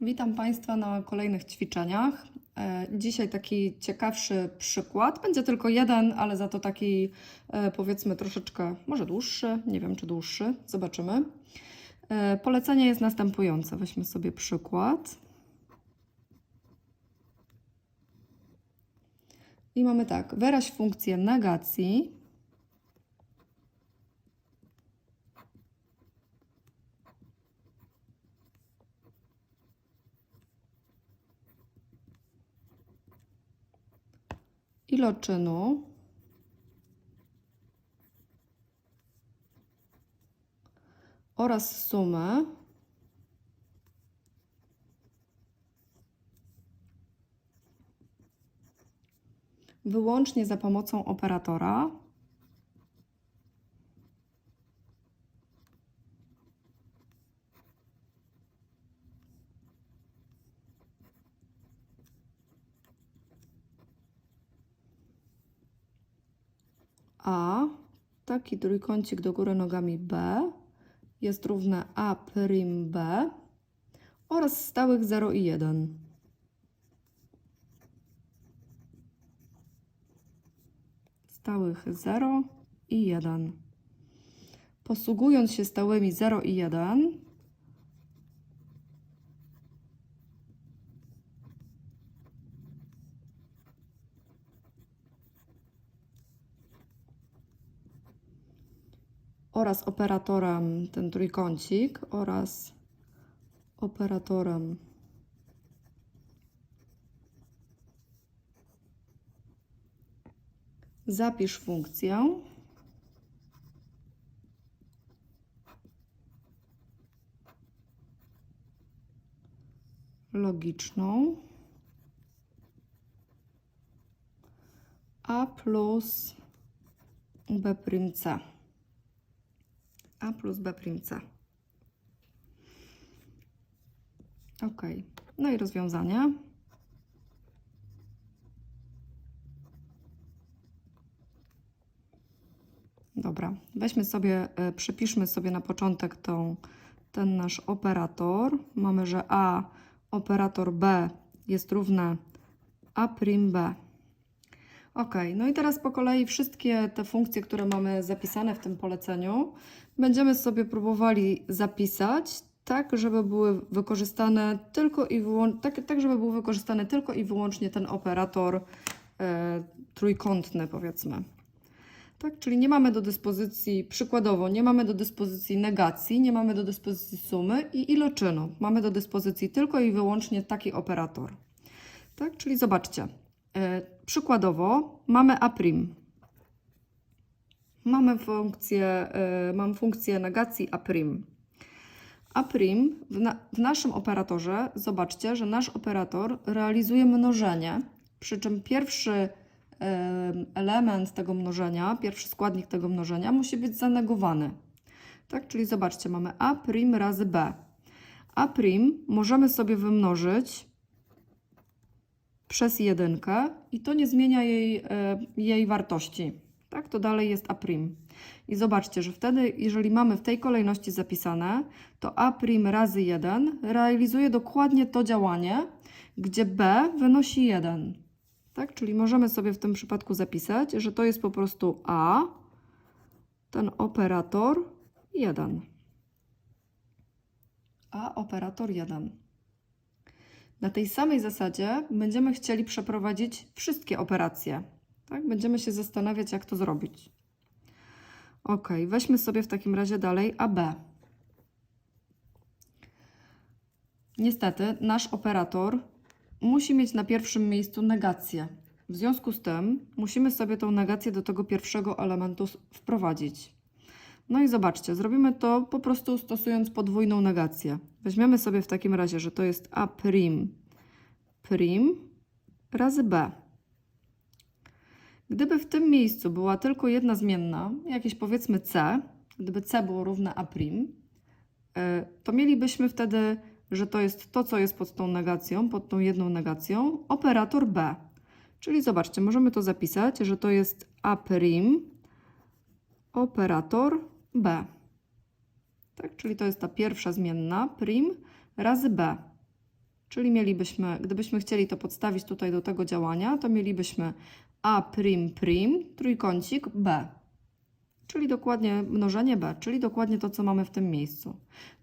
Witam Państwa na kolejnych ćwiczeniach. E, Dzisiaj taki ciekawszy przykład. Będzie tylko jeden, ale za to taki e, powiedzmy troszeczkę może dłuższy. Nie wiem czy dłuższy. Zobaczymy. E, Polecenie jest następujące. Weźmy sobie przykład. I mamy tak. Wyraź funkcję negacji. Iloczynu oraz sumę wyłącznie za pomocą operatora A, taki trójkącik do góry nogami B jest równe A B oraz stałych 0 i 1. Stałych 0 i 1. Posługując się stałymi 0 i 1, oraz operatorem ten trójkącik oraz operatorem. Zapisz funkcję. Logiczną. A plus b prim c a plus b prim c. Ok, no i rozwiązanie. Dobra, weźmy sobie, e, przypiszmy sobie na początek tą, ten nasz operator. Mamy, że a operator b jest równe a b. Ok, no i teraz po kolei wszystkie te funkcje, które mamy zapisane w tym poleceniu, będziemy sobie próbowali zapisać tak, żeby były wykorzystane tylko i wyłącznie, tak, tak, żeby był wykorzystany tylko i wyłącznie ten operator e, trójkątny, powiedzmy. Tak, czyli nie mamy do dyspozycji, przykładowo, nie mamy do dyspozycji negacji, nie mamy do dyspozycji sumy i iloczynu. Mamy do dyspozycji tylko i wyłącznie taki operator. Tak, czyli zobaczcie, przykładowo mamy A'. Mamy funkcję, y, mam funkcję negacji A'. A' w, na, w naszym operatorze, zobaczcie, że nasz operator realizuje mnożenie, przy czym pierwszy y, element tego mnożenia, pierwszy składnik tego mnożenia musi być zanegowany. Tak, czyli zobaczcie, mamy A' razy B. A' możemy sobie wymnożyć przez jedynkę i to nie zmienia jej, y, jej wartości tak, to dalej jest A'. I zobaczcie, że wtedy, jeżeli mamy w tej kolejności zapisane, to A' razy 1 realizuje dokładnie to działanie, gdzie B wynosi 1. Tak, czyli możemy sobie w tym przypadku zapisać, że to jest po prostu A, ten operator 1. A operator 1. Na tej samej zasadzie będziemy chcieli przeprowadzić wszystkie operacje. Tak? Będziemy się zastanawiać, jak to zrobić. Ok, weźmy sobie w takim razie dalej AB. Niestety, nasz operator musi mieć na pierwszym miejscu negację. W związku z tym musimy sobie tą negację do tego pierwszego elementu wprowadzić. No i zobaczcie, zrobimy to po prostu stosując podwójną negację. Weźmiemy sobie w takim razie, że to jest A' prim razy B. Gdyby w tym miejscu była tylko jedna zmienna, jakieś powiedzmy c, gdyby c było równe a', e, to mielibyśmy wtedy, że to jest to, co jest pod tą negacją, pod tą jedną negacją, operator b. Czyli zobaczcie, możemy to zapisać, że to jest a' operator b. Tak, czyli to jest ta pierwsza zmienna prim razy b. Czyli mielibyśmy, gdybyśmy chcieli to podstawić tutaj do tego działania, to mielibyśmy a prim prim, trójkącik b. Czyli dokładnie mnożenie b, czyli dokładnie to, co mamy w tym miejscu.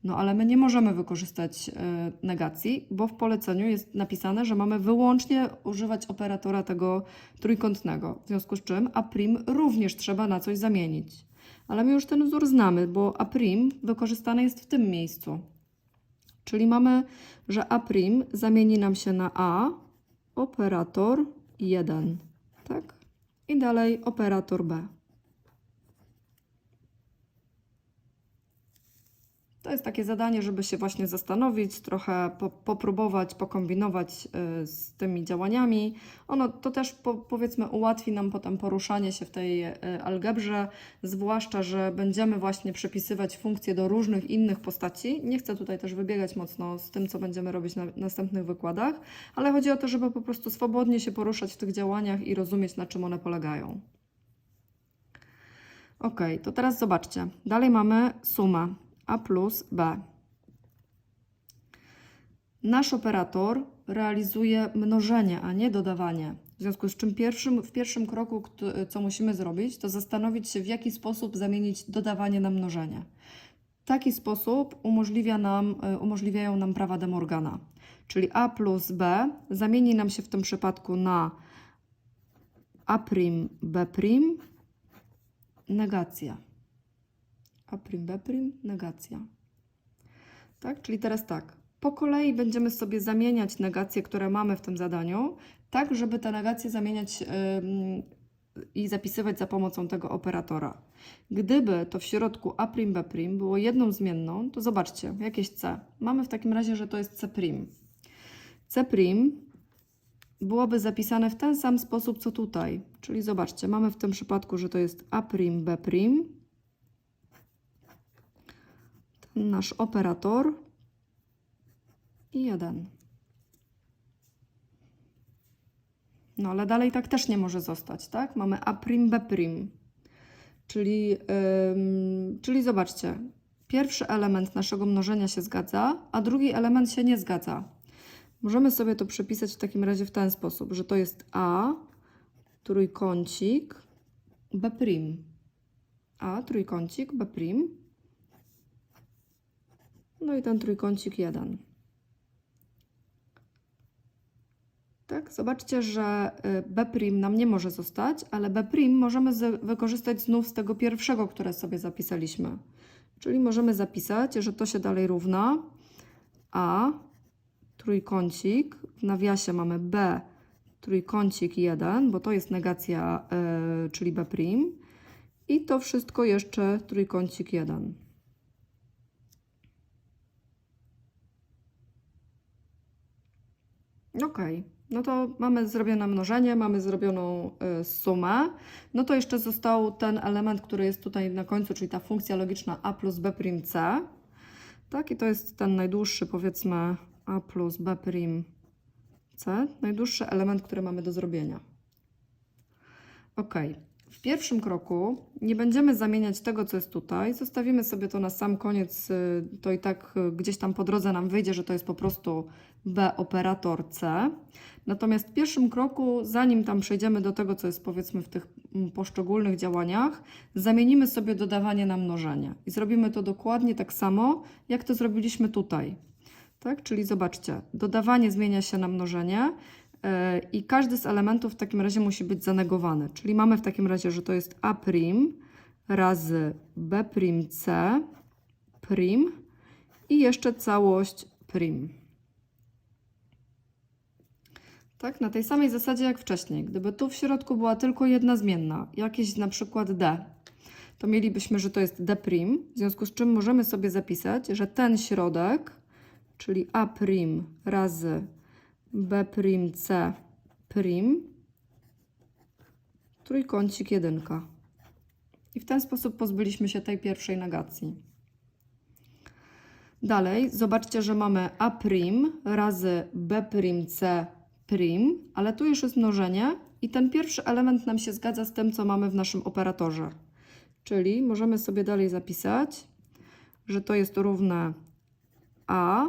No ale my nie możemy wykorzystać e, negacji, bo w poleceniu jest napisane, że mamy wyłącznie używać operatora tego trójkątnego. W związku z czym a prim również trzeba na coś zamienić. Ale my już ten wzór znamy, bo a wykorzystane jest w tym miejscu. Czyli mamy, że a zamieni nam się na a operator 1, tak? I dalej operator b. To jest takie zadanie, żeby się właśnie zastanowić, trochę po, popróbować, pokombinować y, z tymi działaniami. Ono to też po, powiedzmy ułatwi nam potem poruszanie się w tej y, algebrze, zwłaszcza, że będziemy właśnie przypisywać funkcje do różnych innych postaci. Nie chcę tutaj też wybiegać mocno z tym, co będziemy robić na następnych wykładach, ale chodzi o to, żeby po prostu swobodnie się poruszać w tych działaniach i rozumieć, na czym one polegają. Ok, to teraz zobaczcie. Dalej mamy sumę a plus b. Nasz operator realizuje mnożenie, a nie dodawanie. W związku z czym pierwszym, w pierwszym kroku, co musimy zrobić, to zastanowić się, w jaki sposób zamienić dodawanie na mnożenie. Taki sposób umożliwia nam, y, umożliwiają nam prawa de Morgana. Czyli a plus b zamieni nam się w tym przypadku na a b negacja. A prim, B prim, negacja. Tak? Czyli teraz tak. Po kolei będziemy sobie zamieniać negacje, które mamy w tym zadaniu, tak, żeby te negacje zamieniać ym, i zapisywać za pomocą tego operatora. Gdyby to w środku A prim, B prim było jedną zmienną, to zobaczcie, jakieś C. Mamy w takim razie, że to jest C prim. C prim byłoby zapisane w ten sam sposób, co tutaj. Czyli zobaczcie, mamy w tym przypadku, że to jest A prim, B prim, nasz operator i jeden. No ale dalej tak też nie może zostać, tak? Mamy A prim, B prim. Czyli, ym, czyli zobaczcie, pierwszy element naszego mnożenia się zgadza, a drugi element się nie zgadza. Możemy sobie to przepisać w takim razie w ten sposób, że to jest A, trójkącik, B. A, trójkącik, B. No i ten trójkącik 1. Tak, zobaczcie, że y, B' nam nie może zostać, ale B' możemy wykorzystać znów z tego pierwszego, które sobie zapisaliśmy. Czyli możemy zapisać, że to się dalej równa A, trójkącik, w nawiasie mamy B, trójkącik 1, bo to jest negacja, y, czyli B'. I to wszystko jeszcze trójkącik 1. Ok, no to mamy zrobione mnożenie, mamy zrobioną y, sumę. No to jeszcze został ten element, który jest tutaj na końcu, czyli ta funkcja logiczna a plus b prim c. Tak, i to jest ten najdłuższy, powiedzmy, a plus b prim c, najdłuższy element, który mamy do zrobienia. Ok, w pierwszym kroku nie będziemy zamieniać tego, co jest tutaj. Zostawimy sobie to na sam koniec. y, To i tak y, gdzieś tam po drodze nam wyjdzie, że to jest po prostu B operator C. Natomiast w pierwszym kroku, zanim tam przejdziemy do tego, co jest powiedzmy w tych mm, poszczególnych działaniach, zamienimy sobie dodawanie na mnożenie. I zrobimy to dokładnie tak samo, jak to zrobiliśmy tutaj. Tak? Czyli zobaczcie, dodawanie zmienia się na mnożenie. I każdy z elementów w takim razie musi być zanegowany. Czyli mamy w takim razie, że to jest A' razy B' C prim i jeszcze całość prim. Tak, na tej samej zasadzie jak wcześniej. Gdyby tu w środku była tylko jedna zmienna, jakieś na przykład D, to mielibyśmy, że to jest D', w związku z czym możemy sobie zapisać, że ten środek, czyli A' razy B C prim trójkącik jedynka. I w ten sposób pozbyliśmy się tej pierwszej negacji. Dalej, zobaczcie, że mamy A prim razy B prim C prim, ale tu już jest mnożenie i ten pierwszy element nam się zgadza z tym, co mamy w naszym operatorze. Czyli możemy sobie dalej zapisać, że to jest równe A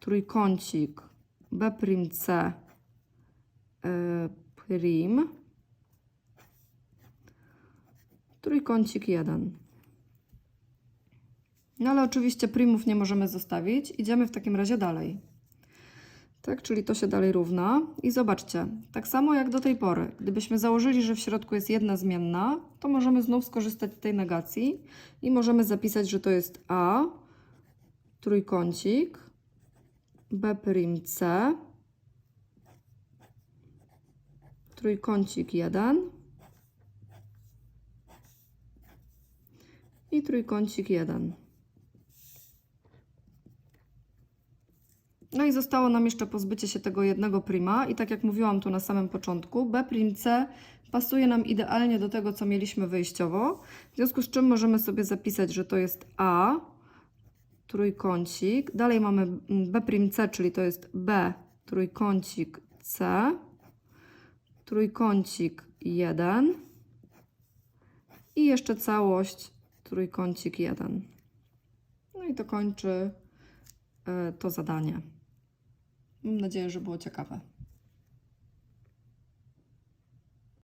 trójkącik B'C y, prim trójkącik 1. No ale oczywiście primów nie możemy zostawić. Idziemy w takim razie dalej. Tak, czyli to się dalej równa. I zobaczcie, tak samo jak do tej pory, gdybyśmy założyli, że w środku jest jedna zmienna, to możemy znów skorzystać z tej negacji i możemy zapisać, że to jest A, trójkącik, B'C, trójkącik 1 i trójkącik 1. No i zostało nam jeszcze pozbycie się tego jednego prima i tak jak mówiłam tu na samym początku, B prim C pasuje nam idealnie do tego, co mieliśmy wyjściowo, w związku z czym możemy sobie zapisać, że to jest A, trójkącik, dalej mamy B prim C, czyli to jest B, trójkącik C, trójkącik 1 i jeszcze całość trójkącik 1. No i to kończy e, to zadanie. Mam nadzieję, że było ciekawe.